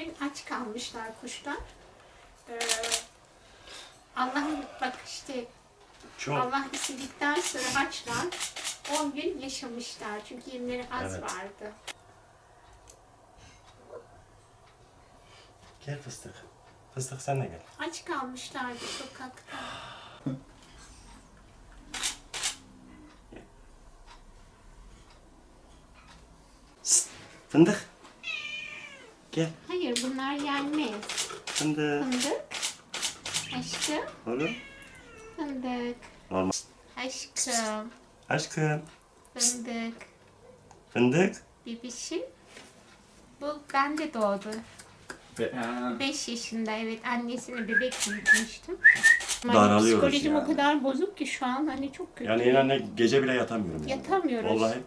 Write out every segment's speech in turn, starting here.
aç kalmışlar kuşlar. Ee, Allah'ın bak işte Çok. Allah istedikten sonra açlar 10 gün yaşamışlar. Çünkü yemleri az Evet. vardı. Gel fıstık. Fıstık sen de gel. Aç kalmışlardı sokakta. Fındık. Gel. Fındık. Fındık. Aşkım. Oğlum. Fındık. Normal. Aşkım. Aşkım. Fındık. Fındık. Bebişim. Bu bende doğdu. Ha, 5 yaşında evet annesine bebek büyütmüştüm. Daralıyoruz Psikolojim yani. o kadar bozuk ki şu an hani çok kötü. Yani inan ne gece bile yatamıyorum. Yani. Yatamıyoruz. Vallahi.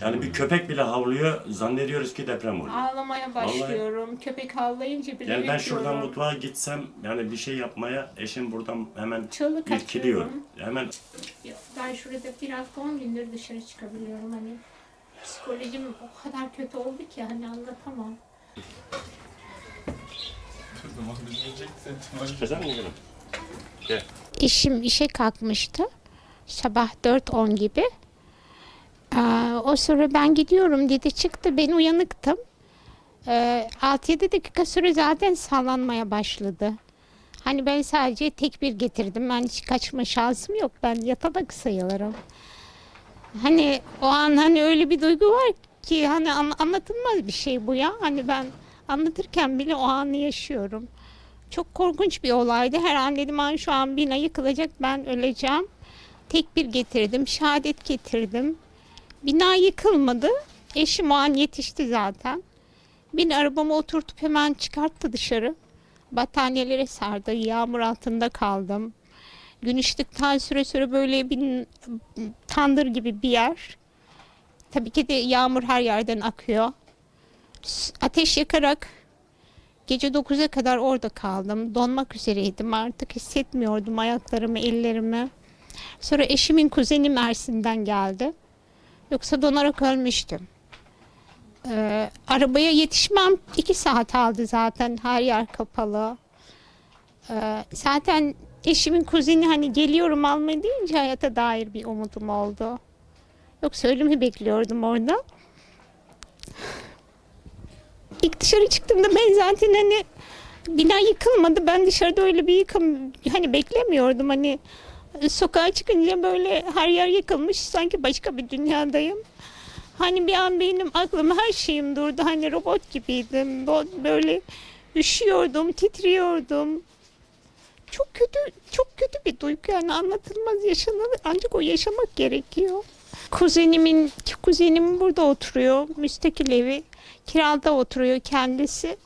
Yani bir köpek bile havlıyor zannediyoruz ki deprem oluyor. Ağlamaya başlıyorum. Köpek havlayınca bile Yani ben şuradan mutfağa gitsem yani bir şey yapmaya eşim buradan hemen Çığlık irkiliyor. atıyorum. Hemen Ben şurada bir hafta 10 gündür dışarı çıkabiliyorum hani. Psikolojim o kadar kötü oldu ki hani anlatamam. o zaman bilmeyeceksin. mı? Gel. Eşim işe kalkmıştı. Sabah 4-10 gibi. O sonra ben gidiyorum dedi çıktı. Ben uyanıktım. Ee, 6-7 dakika sonra zaten sallanmaya başladı. Hani ben sadece tek bir getirdim. Ben hiç kaçma şansım yok. Ben yatalak sayılırım. Hani o an hani öyle bir duygu var ki hani an- anlatılmaz bir şey bu ya. Hani ben anlatırken bile o anı yaşıyorum. Çok korkunç bir olaydı. Her an dedim "Ay, şu an bina yıkılacak ben öleceğim. Tek bir getirdim. Şehadet getirdim. Bina yıkılmadı. Eşim o an yetişti zaten. Beni arabama oturtup hemen çıkarttı dışarı. Battaniyelere sardı. Yağmur altında kaldım. Gün süre süre böyle bir tandır gibi bir yer. Tabii ki de yağmur her yerden akıyor. Ateş yakarak Gece 9'a kadar orada kaldım. Donmak üzereydim artık hissetmiyordum ayaklarımı, ellerimi. Sonra eşimin kuzeni Mersin'den geldi. Yoksa donarak ölmüştüm. Ee, arabaya yetişmem iki saat aldı zaten. Her yer kapalı. Ee, zaten eşimin kuzeni hani geliyorum almaya deyince hayata dair bir umudum oldu. Yoksa ölümü bekliyordum orada. İlk dışarı çıktığımda ben zaten hani bina yıkılmadı. Ben dışarıda öyle bir yıkım hani beklemiyordum. Hani sokağa çıkınca böyle her yer yıkılmış. Sanki başka bir dünyadayım. Hani bir an benim aklım her şeyim durdu. Hani robot gibiydim. Böyle üşüyordum, titriyordum. Çok kötü, çok kötü bir duygu yani anlatılmaz yaşanır. Ancak o yaşamak gerekiyor. Kuzenimin, kuzenim burada oturuyor. Müstakil evi. Kirada oturuyor kendisi.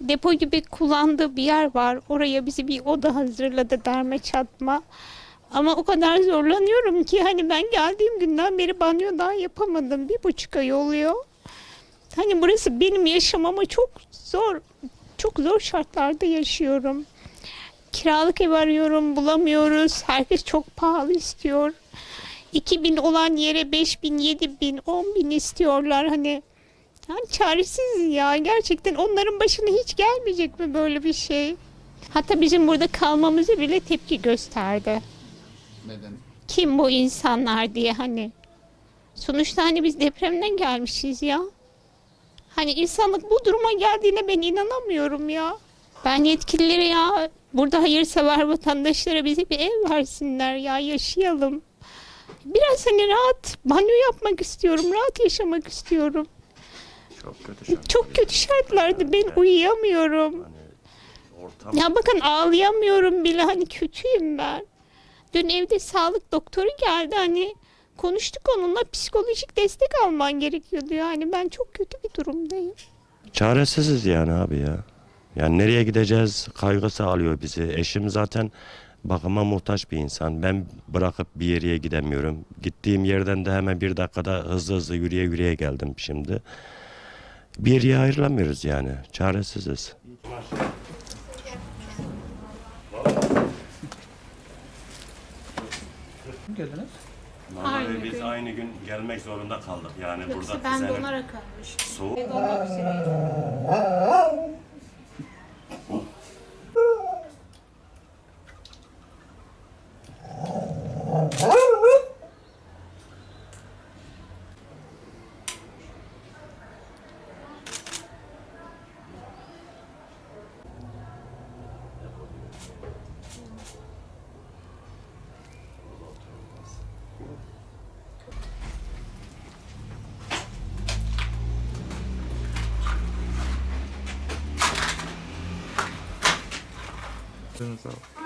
Depo gibi kullandığı bir yer var. Oraya bizi bir oda hazırladı derme çatma. Ama o kadar zorlanıyorum ki hani ben geldiğim günden beri banyo daha yapamadım. Bir buçuk ay oluyor. Hani burası benim yaşamama çok zor, çok zor şartlarda yaşıyorum. Kiralık ev arıyorum, bulamıyoruz. Herkes çok pahalı istiyor. 2000 olan yere 5000, 7000, 10000 istiyorlar. Hani yani çaresiz ya. Gerçekten onların başına hiç gelmeyecek mi böyle bir şey? Hatta bizim burada kalmamıza bile tepki gösterdi. Neden? Kim bu insanlar diye hani. Sonuçta hani biz depremden gelmişiz ya. Hani insanlık bu duruma geldiğine ben inanamıyorum ya. Ben yetkililere ya burada hayırsever vatandaşlara bize bir ev versinler ya yaşayalım. Biraz hani rahat banyo yapmak istiyorum, rahat yaşamak istiyorum. Çok kötü şartlar. Çok kötü şartlarda ben uyuyamıyorum. Hani ortam Ya bakın ağlayamıyorum bile hani kötüyüm ben. Dün evde sağlık doktoru geldi hani konuştuk onunla psikolojik destek alman gerekiyordu yani ben çok kötü bir durumdayım. Çaresiziz yani abi ya. Yani nereye gideceğiz kaygısı alıyor bizi. Eşim zaten bakıma muhtaç bir insan. Ben bırakıp bir yere gidemiyorum. Gittiğim yerden de hemen bir dakikada hızlı hızlı yürüye yürüye geldim şimdi. Bir yere ayrılamıyoruz yani. Çaresiziz. Kim geldiniz? Vallahi Aynı biz gün. aynı gün gelmek zorunda kaldık. Yani Yoksa burada ben senin donarak kalmıştım. soğuk Ve donmak üzereydim.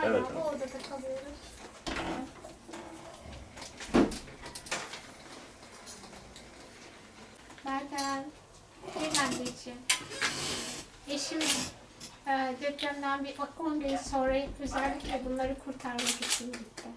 Evet. Bu odada kalıyoruz. Mertem, gel anneciğim. Eşim e, depremden bir 10 gün sonra özellikle bunları kurtarmak için gitti.